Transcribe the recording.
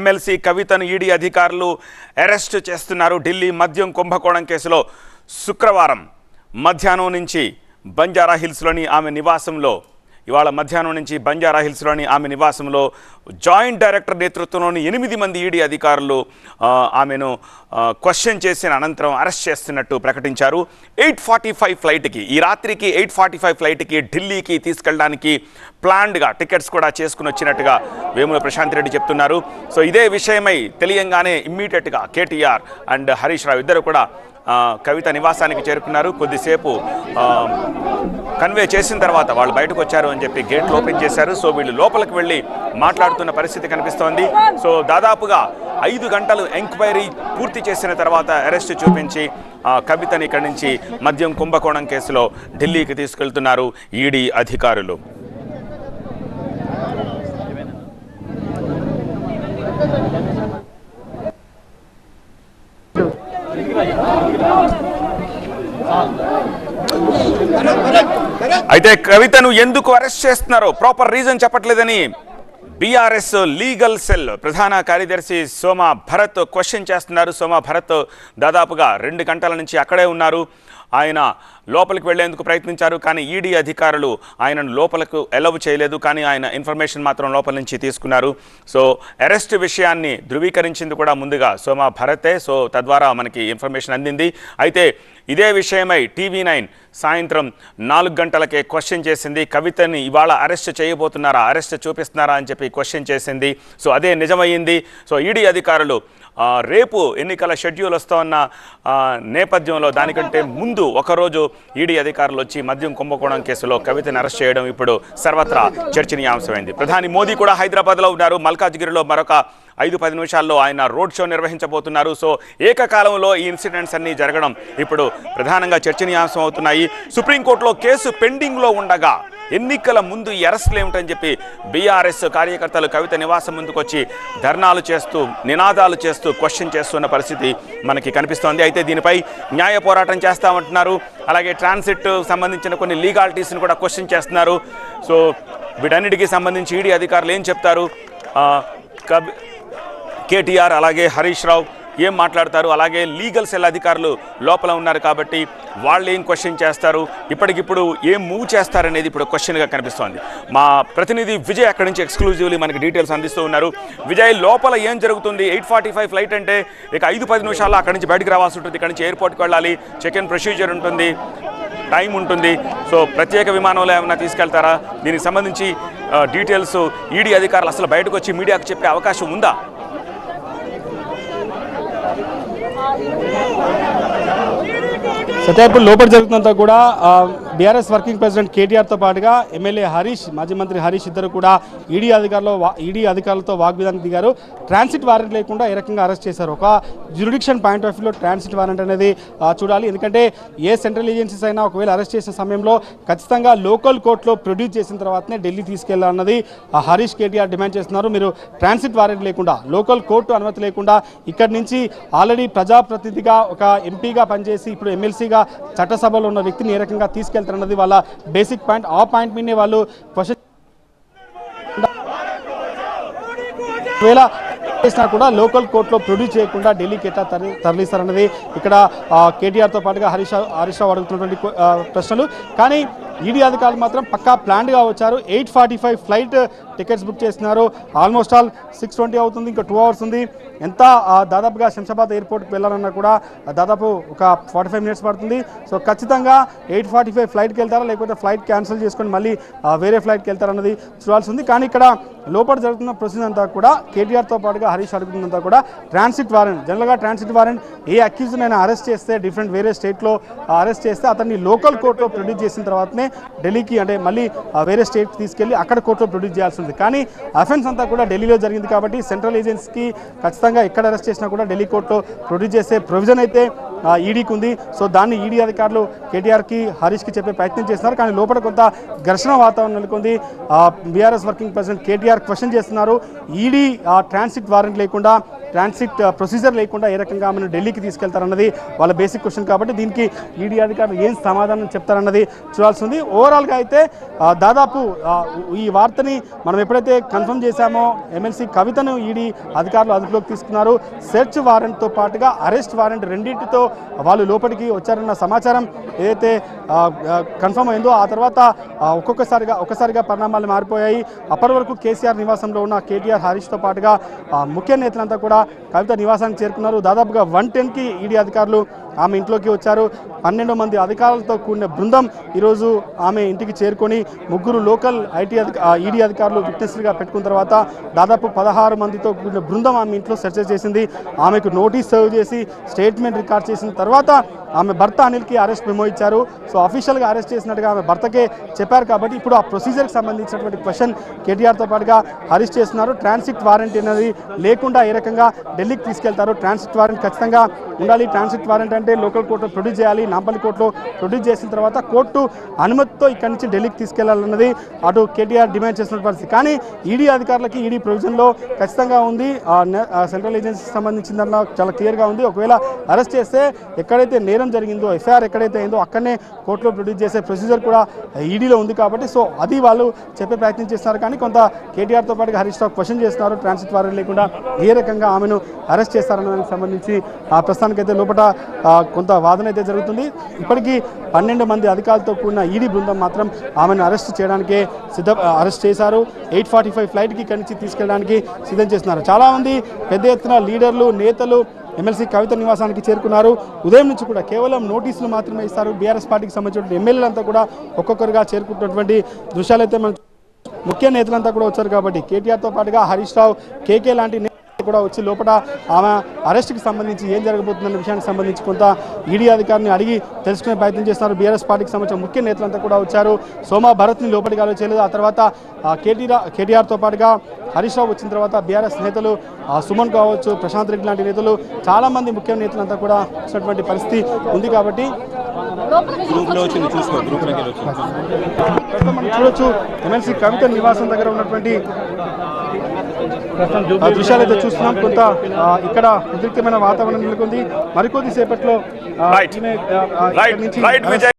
MLC కవితను ED అధికారులు arrest చేస్తున్నారు. ఢిల్లీ మద్యం కుంభకోణం కేసులో శుక్రవారం మధ్యాహ్నం నుంచి బంజారా హిల్స్లోని ఆమె నివాసంలో ఇవాళ మధ్యాహ్నం నుంచి బంజారా హిల్స్లోని ఆమె నివాసంలో జాయింట్ డైరెక్టర్ నేతృత్వంలోని ఎనిమిది మంది ఈడీ అధికారులు ఆమెను క్వశ్చన్ చేసిన అనంతరం అరెస్ట్ చేస్తున్నట్టు ప్రకటించారు. ఎయిట్ ఫార్టీ ఫైవ్ ఫ్లైట్కి ఈ రాత్రికి ఎయిట్ ఫార్టీ ఫైవ్ ఫ్లైట్కి ఢిల్లీకి తీసుకెళ్ళడానికి ప్లాన్డ్గా టికెట్స్ కూడా చేసుకుని వచ్చినట్టుగా వేముల ప్రశాంత్ రెడ్డి చెప్తున్నారు. సో ఇదే విషయమై తెలియంగానే ఇమ్మీడియట్గా కేటీఆర్ అండ్ హరీష్ రావు ఇద్దరు కూడా కవిత నివాసానికి చేరుకున్నారు. కొద్దిసేపు కన్వే చేసిన తర్వాత వాళ్ళు బయటకు వచ్చారు. అని చెప్పి గేట్లు ఓపెన్ చేశారు. సో వీళ్ళు లోపలికి వెళ్ళి మాట్లాడుతున్న పరిస్థితి కనిపిస్తోంది. సో దాదాపుగా ఐదు గంటలు ఎంక్వైరీ పూర్తి చేసిన తర్వాత అరెస్ట్ చూపించి ఆ, కవితని ఇక్కడి నుంచి మద్యం కుంభకోణం కేసులో ఢిల్లీకి తీసుకెళ్తున్నారు ఈడీ అధికారులు. అయితే కవితను ఎందుకు అరెస్ట్ చేస్తున్నారో ప్రాపర్ రీజన్ చెప్పట్లేదని బీఆర్ఎస్ లీగల్ సెల్ ప్రధాన కార్యదర్శి సోమా భరత్ క్వశ్చన్ చేస్తున్నారు. సోమా భరత్ దాదాపుగా రెండు గంటల నుంచి అక్కడే ఉన్నారు. ఆయన లోపలికి వెళ్ళేందుకు ప్రయత్నించారు కానీ ఈడీ అధికారులు ఆయనను లోపలకు ఎలవ్ చేయలేదు కానీ ఆయన ఇన్ఫర్మేషన్ మాత్రం లోపల నుంచి తీసుకున్నారు. సో అరెస్ట్ విషయాన్ని ధృవీకరించింది కూడా ముందుగా సోమా భరతే. సో తద్వారా మనకి ఇన్ఫర్మేషన్ అందింది. అయితే ఇదే విషయమై టీవీ నైన్ సాయంత్రం నాలుగు గంటలకే క్వశ్చన్ చేసింది. కవితని ఇవాళ అరెస్ట్ చేయబోతున్నారా? అరెస్ట్ చూపిస్తున్నారా? అని చెప్పి క్వశ్చన్ చేసింది. సో అదే నిజమయ్యింది. సో ఈడీ అధికారులు రేపు ఎన్నికల షెడ్యూల్ వస్తున్న నేపథ్యంలో దానికంటే ముందు ఒకరోజు ఈడీ అధికారులు వచ్చి మద్యం కుంభకోణం కేసులో కవితను అరెస్ట్ చేయడం ఇప్పుడు సర్వత్రా చర్చనీయాంశమైంది. ప్రధాని మోదీ కూడా హైదరాబాద్లో ఉన్నారు. మల్కాజ్గిరిలో మరొక ఐదు పది నిమిషాల్లో ఆయన రోడ్ షో నిర్వహించబోతున్నారు. సో ఏకకాలంలో ఈ ఇన్సిడెంట్స్ అన్నీ జరగడం ఇప్పుడు ప్రధానంగా చర్చనీయాంశం అవుతున్నాయి. సుప్రీంకోర్టులో కేసు పెండింగ్లో ఉండగా ఎన్నికల ముందు ఈ అరెస్టులు ఏమిటని చెప్పి బీఆర్ఎస్ కార్యకర్తలు కవిత నివాసం ముందుకొచ్చి ధర్నాలు చేస్తూ నినాదాలు చేస్తూ క్వశ్చన్ చేస్తున్న పరిస్థితి మనకి కనిపిస్తోంది. అయితే దీనిపై న్యాయ పోరాటం చేస్తామంటున్నారు. అలాగే ట్రాన్సిట్ సంబంధించిన కొన్ని లీగాలిటీస్ని కూడా క్వశ్చన్ చేస్తున్నారు. సో వీటన్నిటికీ సంబంధించి ఈడీ అధికారులు ఏం చెప్తారు? ఆ, కేటీఆర్ అలాగే హరీష్ రావు ఏం మాట్లాడతారు? అలాగే లీగల్ సెల్ అధికారులు లోపల ఉన్నారు కాబట్టి వాళ్ళు ఏం క్వశ్చన్ చేస్తారు? ఇప్పటికిప్పుడు ఏం మూవ్ చేస్తారనేది ఇప్పుడు క్వశ్చన్గా కనిపిస్తోంది. మా ప్రతినిధి విజయ్ అక్కడి నుంచి ఎక్స్క్లూజివ్లీ మనకి డీటెయిల్స్ అందిస్తూ ఉన్నారు. విజయ్ లోపల ఏం జరుగుతుంది? ఎయిట్ ఫార్టీ ఫైవ్ ఫ్లైట్ అంటే ఇక ఐదు పది నిమిషాల్లో అక్కడి నుంచి బయటకు రావాల్సి ఉంటుంది. ఇక్కడి నుంచి ఎయిర్పోర్ట్కి వెళ్ళాలి. చెక్ ఇన్ ప్రొసీజర్ ఉంటుంది. టైం ఉంటుంది. సో ప్రత్యేక విమానంలో ఏమైనా తీసుకెళ్తారా? దీనికి సంబంధించి డీటెయిల్స్ ఈడీ అధికారులు అసలు బయటకు వచ్చి మీడియాకు చెప్పే అవకాశం ఉందా? Thank you. సత్య ఇప్పుడు లోపల జరుగుతున్నంత కూడా బీఆర్ఎస్ వర్కింగ్ ప్రెసిడెంట్ కేటీఆర్తో పాటుగా ఎమ్మెల్యే హరీష్ మాజీ మంత్రి హరీష్ ఇద్దరు కూడా ఈడీ అధికారులు ఈడీ అధికారులతో వాగ్విధానికి దిగారు. ట్రాన్సిట్ వారెంట్ లేకుండా ఏ రకంగా అరెస్ట్ చేశారు? ఒక జ్యుడిక్షన్ పాయింట్ ఆఫ్ వ్యూలో ట్రాన్సిట్ వారెంట్ అనేది చూడాలి. ఎందుకంటే ఏ సెంట్రల్ ఏజెన్సీస్ అయినా ఒకవేళ అరెస్ట్ చేసిన సమయంలో ఖచ్చితంగా లోకల్ కోర్టులో ప్రొడ్యూస్ చేసిన తర్వాతనే ఢిల్లీ తీసుకెళ్ళాలన్నది హరీష్ కేటీఆర్ డిమాండ్ చేస్తున్నారు. మీరు ట్రాన్సిట్ వారెంట్ లేకుండా లోకల్ కోర్టు అనుమతి లేకుండా ఇక్కడి నుంచి ఆల్రెడీ ప్రజాప్రతినిధిగా ఒక ఎంపీగా పనిచేసి ఇప్పుడు ఎమ్మెల్సీ ఎమ్మెల్సీగా చట్టసభలో ఉన్న వ్యక్తిని ఏ రకంగా తీసుకెళ్తారన్నది వాళ్ళ బేసిక్ పాయింట్. ఆ పాయింట్ మీదనే వాళ్ళు క్వశ్చన్ ఒకవేళ చేసినా కూడా లోకల్ కోర్టులో ప్రొడ్యూస్ చేయకుండా ఢిల్లీకి ఎట్లా తరలి తరలిస్తారన్నది ఇక్కడ కేటీఆర్తో పాటుగా హరీష్ హరీష్ రావు అడుగుతున్నటువంటి ప్రశ్నలు. కానీ ఈడీ అధికారులు మాత్రం పక్కా ప్లాన్డ్గా వచ్చారు. Eight forty five flight tickets book చేస్తున్నారు. ఆల్మోస్ట్ ఆల్ సిక్స్ ట్వంటీ అవుతుంది ఇంకా టూ అవర్స్ ఉంది. ఎంత దాదాపుగా శంషాబాద్ ఎయిర్పోర్ట్కి వెళ్ళాలన్నా కూడా దాదాపు ఒక ఫార్టీ ఫైవ్ మినిట్స్ పడుతుంది. సో ఖచ్చితంగా ఎయిట్ ఫార్టీ ఫైవ్ ఫ్లైట్కి వెళ్తారా లేకపోతే ఫ్లైట్ క్యాన్సిల్ చేసుకొని మళ్ళీ వేరే ఫ్లైట్కి వెళ్తారన్నది చూడాల్సి ఉంది. కానీ ఇక్కడ లోపల జరుగుతున్న ప్రొసీజర్ అంతా కూడా కేటీఆర్తో పాటుగా హరీష్ అడుగుతుందంతా కూడా ట్రాన్సిట్ వారెంట్ జనరల్గా ట్రాన్సిట్ వారెంట్ ఏ అక్యూజ్ అయినా అరెస్ట్ చేస్తే డిఫరెంట్ వేరే స్టేట్లో అరెస్ట్ చేస్తే అతన్ని లోకల్ కోర్టులో ప్రొడ్యూస్ చేసిన తర్వాతనే ఢిల్లీకి అంటే మళ్ళీ వేరే స్టేట్కి తీసుకెళ్ళి అక్కడ కోర్టులో ప్రొడ్యూస్ చేయాల్సి జరిగింది కానీ అఫెన్స్ అంతా కూడా ఢిల్లీలో జరిగింది కాబట్టి సెంట్రల్ ఏజెన్సీకి ఖచ్చితంగా ఎక్కడ అరెస్ట్ చేసినా కూడా ఢిల్లీ కోర్టులో ప్రొడ్యూస్ చేసే ప్రొవిజన్ అయితే ఈడీకి ఉంది. సో దాన్ని ఈడీ అధికారులు కేటీఆర్కి హరీష్కి చెప్పే ప్రయత్నం చేస్తున్నారు. కానీ లోపల కొంత ఘర్షణ వాతావరణం నెలకొంది. BRS working president KTR question చేస్తున్నారు. ఈడీ ట్రాన్సిట్ వారెంట్ లేకుండా ట్రాన్సిట్ ప్రొసీజర్ uh, లేకుండా ఏ రకంగా ఆమెను ఢిల్లీకి తీసుకెళ్తారన్నది వాళ్ళ బేసిక్ క్వశ్చన్ కాబట్టి దీనికి ఈడీ అధికారులు ఏం సమాధానం చెప్తారన్నది చూడాల్సి ఉంది. ఓవరాల్గా అయితే దాదాపు ఈ వార్తని మనం ఎప్పుడైతే కన్ఫర్మ్ చేశామో ఎమ్మెల్సీ కవితను ఈడీ అధికారులు అదుపులోకి తీసుకున్నారు. సెర్చ్ వారెంట్తో పాటుగా అరెస్ట్ వారెంట్ రెండింటితో వాళ్ళు లోపలికి వచ్చారన్న సమాచారం ఏదైతే కన్ఫర్మ్ అయిందో ఆ తర్వాత ఒక్కొక్కసారిగా ఒక్కసారిగా పరిణామాలు మారిపోయాయి. అప్పటి వరకు కేసీఆర్ నివాసంలో ఉన్న కేటీఆర్ హరీష్తో పాటుగా ముఖ్య నేతలంతా కూడా కవిత నివాసానికి చేరుకున్నారు. దాదాపుగా వన్ టెన్కి ఈడీ అధికారులు ఆమె ఇంట్లోకి వచ్చారు. పన్నెండు మంది అధికారులతో కూడిన బృందం ఈరోజు ఆమె ఇంటికి చేరుకొని ముగ్గురు లోకల్ ఐటీ అధిక ఈడీ అధికారులు విట్నెస్లుగా పెట్టుకున్న తర్వాత దాదాపు పదహారు మందితో కూడిన బృందం ఆమె ఇంట్లో సెర్చ్ చేసింది. ఆమెకు నోటీస్ సర్వ్ చేసి స్టేట్మెంట్ రికార్డ్ చేసిన తర్వాత ఆమె భర్త అనిల్కి అరెస్ట్ మెమో ఇచ్చారు. సో అఫీషియల్గా అరెస్ట్ చేసినట్టుగా ఆమె భర్తకే చెప్పారు కాబట్టి ఇప్పుడు ఆ ప్రొసీజర్కి సంబంధించినటువంటి క్వశ్చన్ కేటీఆర్తో పాటుగా అరెస్ట్ చేస్తున్నారు. ట్రాన్సిట్ వారెంట్ అనేది లేకుండా ఏ రకంగా ఢిల్లీకి తీసుకెళ్తారు. ట్రాన్సిట్ వారెంట్ ఖచ్చితంగా ఉండాలి. ట్రాన్సిట్ వారెంట్ అంటే లోకల్ కోర్టులో ప్రొడ్యూస్ చేయాలి. నాంపల్లి కోర్టులో ప్రొడ్యూస్ చేసిన తర్వాత కోర్టు అనుమతితో ఇక్కడి నుంచి ఢిల్లీకి తీసుకెళ్ళాలన్నది అటు కేటీఆర్ డిమాండ్ చేసిన పరిస్థితి. కానీ ఈడీ అధికారులకి ఈడీ ప్రొవిజన్లో ఖచ్చితంగా ఉంది. ఆ సెంట్రల్ ఏజెన్సీకి సంబంధించిందన్న చాలా క్లియర్గా ఉంది. ఒకవేళ అరెస్ట్ చేస్తే ఎక్కడైతే నేరం జరిగిందో ఎఫ్ఐఆర్ ఎక్కడైతే అయిందో అక్కడనే కోర్టులో ప్రొడ్యూస్ చేసే ప్రొసీజర్ కూడా ఈడీలో ఉంది కాబట్టి సో అది వాళ్ళు చెప్పే ప్రయత్నం చేస్తున్నారు. కానీ కొంత కేటీఆర్తో పాటు హరీష్ రావు క్వశ్చన్ చేస్తున్నారు. ట్రాన్సిట్ వారెంట్ లేకుండా ఏ రకంగా ఆమెను అరెస్ట్ చేస్తారన్న దానికి సంబంధించి ఆ ప్రస్తుతానికైతే లోపల కొంత వాదన అయితే జరుగుతుంది. ఇప్పటికీ పన్నెండు మంది అధికారులతో కూడిన ఈడీ బృందం మాత్రం ఆమెను అరెస్ట్ చేయడానికే సిద్ధ అరెస్ట్ చేశారు. ఎయిట్ ఫార్టీ ఫైవ్ ఫ్లైట్కి ఇక్కడి నుంచి తీసుకెళ్ళడానికి సిద్ధం చేస్తున్నారు. చాలామంది పెద్ద ఎత్తున లీడర్లు నేతలు ఎమ్మెల్సీ కవిత నివాసానికి చేరుకున్నారు. ఉదయం నుంచి కూడా కేవలం నోటీసులు మాత్రమే ఇస్తారు. బీఆర్ఎస్ పార్టీకి సంబంధించిన ఎమ్మెల్యేలంతా కూడా ఒక్కొక్కరుగా చేరుకుంటున్నటువంటి దృశ్యాలు అయితే మనం ముఖ్య నేతలంతా కూడా వచ్చారు కాబట్టి కేటీఆర్తో పాటుగా హరీష్ రావు కేకే లాంటి కూడా వచ్చి లోపల ఆమె అరెస్ట్కి సంబంధించి ఏం జరగబోతుందన్న విషయానికి సంబంధించి కొంత ఈడీ అధికారిని అడిగి తెలుసుకునే ప్రయత్నం చేస్తున్నారు. బీఆర్ఎస్ పార్టీకి సంబంధించిన ముఖ్య నేతలంతా కూడా వచ్చారు. సోమా భరత్ని లోపలికి అలో చేయలేదు. ఆ తర్వాత కేటీఆర్ కేటీఆర్తో పాటుగా హరీష్ రావు వచ్చిన తర్వాత బీఆర్ఎస్ నేతలు సుమన్ కావచ్చు ప్రశాంత్ రెడ్డి లాంటి నేతలు చాలామంది ముఖ్య నేతలంతా కూడా వచ్చినటువంటి పరిస్థితి ఉంది కాబట్టి చూడొచ్చు ఎమ్మెల్సీ కవిత నివాసం దగ్గర ఉన్నటువంటి దృశ్యాలు అయితే చూస్తున్నాం. కొంత ఆ, ఇక్కడ ఉద్రిక్తమైన వాతావరణం నెలకొంది. మరికొద్ది సేపట్లో